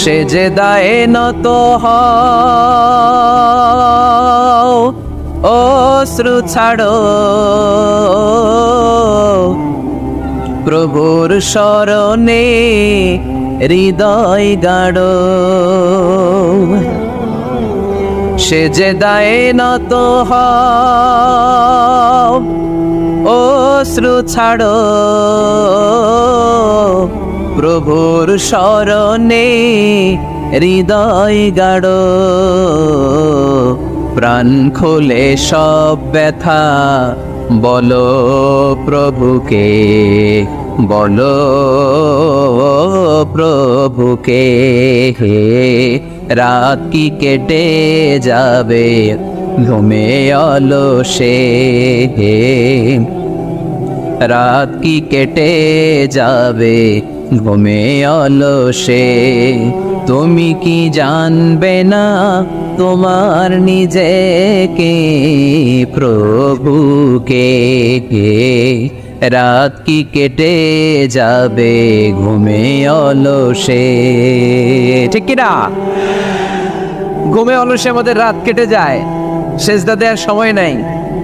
সে যে দায়ে নত অশ্রু ছাড়ো। প্রভুর স্মরণে হৃদয় গাড়ো সে যে দায়ে নত হও অশ্রু ছাড়ো। প্রভুর স্মরণে হৃদয় গাড়ো প্রাণ খোলে সব ব্যথা। বলো প্রভুকে বলো প্রভুকে হে রাত কি কেটে যাবে? ঘুমে অলসে। হে রাত কি কেটে যাবে? ঘুমে অলসে, তুমি কি জানবে না তোমার নিজেকে? প্রভুকে রাত কি কেটে যাবে ঘুমে অলসে? ঠিক কিনা? ঘুমে অলসে আমাদের রাত কেটে যায় সেজদা দেওয়ার সময় নাই।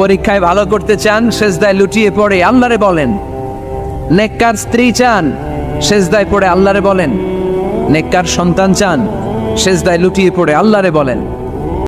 পরীক্ষায় ভালো করতে চান, সেজদায় লুটিয়ে পড়ে আল্লাহরে বলেন। নেককার স্ত্রী চান, সেজদায় পড়ে আল্লাহরে বলেন। নেককার সন্তান চান, সেজদায় লুটিয়ে পড়ে আল্লাহরে বলেন।